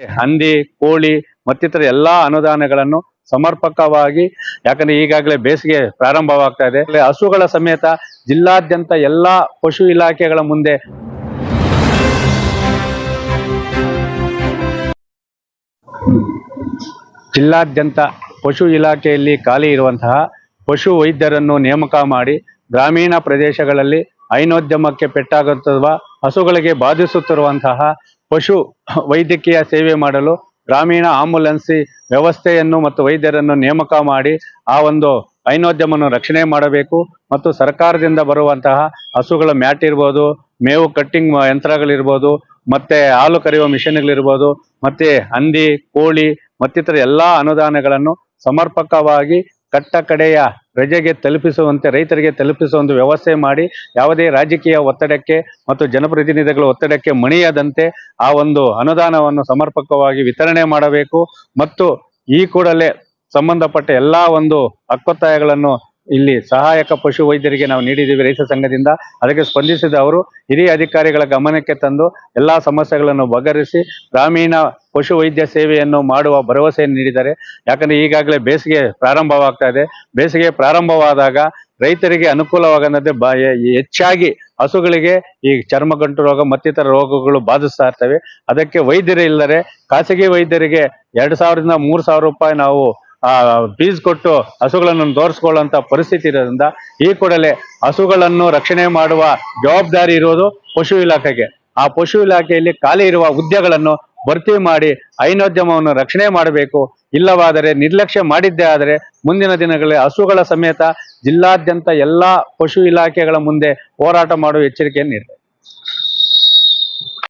ಹಂದಿ, ಕೋಳಿ ಮತ್ತಿತರ ಎಲ್ಲಾ ಅನುದಾನಗಳನ್ನು ಸಮರ್ಪಕವಾಗಿ, ಯಾಕಂದ್ರೆ ಈಗಾಗಲೇ ಬೇಸಿಗೆ ಪ್ರಾರಂಭವಾಗ್ತಾ ಇದೆ. ಹಸುಗಳ ಸಮೇತ ಜಿಲ್ಲಾದ್ಯಂತ ಎಲ್ಲಾ ಪಶು ಇಲಾಖೆಗಳ ಮುಂದೆ ಜಿಲ್ಲಾದ್ಯಂತ ಪಶು ಇಲಾಖೆಯಲ್ಲಿ ಖಾಲಿ ಇರುವಂತಹ ಪಶು ವೈದ್ಯರನ್ನು ನೇಮಕ ಮಾಡಿ ಗ್ರಾಮೀಣ ಪ್ರದೇಶಗಳಲ್ಲಿ ಹೈನೋದ್ಯಮಕ್ಕೆ ಪೆಟ್ಟಾಗುತ್ತಿರುವ ಹಸುಗಳಿಗೆ ಬಾಧಿಸುತ್ತಿರುವಂತಹ ಪಶು ವೈದ್ಯಕೀಯ ಸೇವೆ ಮಾಡಲು ಗ್ರಾಮೀಣ ಆಂಬುಲೆನ್ಸಿ ವ್ಯವಸ್ಥೆಯನ್ನು ಮತ್ತು ವೈದ್ಯರನ್ನು ನೇಮಕ ಮಾಡಿ ಆ ಒಂದು ಹೈನೋದ್ಯಮವನ್ನು ರಕ್ಷಣೆ ಮಾಡಬೇಕು ಮತ್ತು ಸರ್ಕಾರದಿಂದ ಬರುವಂತಹ ಹಸುಗಳ ಮ್ಯಾಟ್ ಇರ್ಬೋದು, ಮೇವು ಕಟ್ಟಿಂಗ್ ಯಂತ್ರಗಳಿರ್ಬೋದು, ಮತ್ತೆ ಹಾಲು ಕರೆಯುವ ಮಿಷನ್ಗಳಿರ್ಬೋದು, ಮತ್ತೆ ಹಂದಿ, ಕೋಳಿ ಮತ್ತಿತರ ಎಲ್ಲಾ ಅನುದಾನಗಳನ್ನು ಸಮರ್ಪಕವಾಗಿ ಕಟ್ಟ ಕಡೆಯ ಪ್ರಜೆಗೆ ತಲುಪಿಸುವಂತೆ, ರೈತರಿಗೆ ತಲುಪಿಸುವ ಒಂದು ವ್ಯವಸ್ಥೆ ಮಾಡಿ, ಯಾವುದೇ ರಾಜಕೀಯ ಒತ್ತಡಕ್ಕೆ ಮತ್ತು ಜನಪ್ರತಿನಿಧಿಗಳ ಒತ್ತಡಕ್ಕೆ ಮಣಿಯದಂತೆ ಆ ಒಂದು ಅನುದಾನವನ್ನು ಸಮರ್ಪಕವಾಗಿ ವಿತರಣೆ ಮಾಡಬೇಕು. ಮತ್ತು ಈ ಕೂಡಲೇ ಸಂಬಂಧಪಟ್ಟ ಎಲ್ಲಾ ಒಂದು ಹಕ್ಕೊತ್ತಾಯಗಳನ್ನು ಇಲ್ಲಿ ಸಹಾಯಕ ಪಶು ವೈದ್ಯರಿಗೆ ನಾವು ನೀಡಿದ್ದೀವಿ ರೈತ ಸಂಘದಿಂದ. ಅದಕ್ಕೆ ಸ್ಪಂದಿಸಿದ ಅವರು, ಹಿರಿಯ ಅಧಿಕಾರಿಗಳ ಗಮನಕ್ಕೆ ತಂದು ಎಲ್ಲಾ ಸಮಸ್ಯೆಗಳನ್ನು ಬಗರಿಸಿ ಗ್ರಾಮೀಣ ಪಶು ವೈದ್ಯ ಸೇವೆಯನ್ನು ಮಾಡುವ ಭರವಸೆಯನ್ನು ನೀಡಿದ್ದಾರೆ. ಯಾಕಂದ್ರೆ ಈಗಾಗಲೇ ಬೇಸಿಗೆ ಪ್ರಾರಂಭವಾಗ್ತಾ ಇದೆ. ಬೇಸಿಗೆ ಪ್ರಾರಂಭವಾದಾಗ ರೈತರಿಗೆ ಅನುಕೂಲವಾಗದಂತೆ ಹೆಚ್ಚಾಗಿ ಹಸುಗಳಿಗೆ ಈ ಚರ್ಮಗಂಟು ರೋಗ ಮತ್ತಿತರ ರೋಗಗಳು ಬಾಧಿಸ್ತಾ ಇರ್ತವೆ. ಅದಕ್ಕೆ ವೈದ್ಯರು ಇಲ್ಲದೆ ಖಾಸಗಿ ವೈದ್ಯರಿಗೆ ಎರಡು ಸಾವಿರದಿಂದ ಮೂರು ಸಾವಿರ ರೂಪಾಯಿ ನಾವು ಆ, ಬೀಜ್ ಕೊಟ್ಟು ಹಸುಗಳನ್ನು ತೋರಿಸ್ಕೊಳ್ಳುವಂತ ಪರಿಸ್ಥಿತಿ ಇರೋದ್ರಿಂದ ಈ ಕೂಡಲೇ ಹಸುಗಳನ್ನು ರಕ್ಷಣೆ ಮಾಡುವ ಜವಾಬ್ದಾರಿ ಇರೋದು ಪಶು ಇಲಾಖೆಗೆ. ಆ ಪಶು ಇಲಾಖೆಯಲ್ಲಿ ಖಾಲಿ ಇರುವ ಹುದ್ದೆಗಳನ್ನು ಭರ್ತಿ ಮಾಡಿ ಹೈನೋದ್ಯಮವನ್ನು ರಕ್ಷಣೆ ಮಾಡಬೇಕು. ಇಲ್ಲವಾದರೆ ನಿರ್ಲಕ್ಷ್ಯ ಮಾಡಿದ್ದೇ ಆದರೆ ಮುಂದಿನ ದಿನಗಳಲ್ಲಿ ಹಸುಗಳ ಸಮೇತ ಜಿಲ್ಲಾದ್ಯಂತ ಎಲ್ಲಾ ಪಶು ಇಲಾಖೆಗಳ ಮುಂದೆ ಹೋರಾಟ ಮಾಡುವ ಎಚ್ಚರಿಕೆಯನ್ನು ನೀಡಿದೆ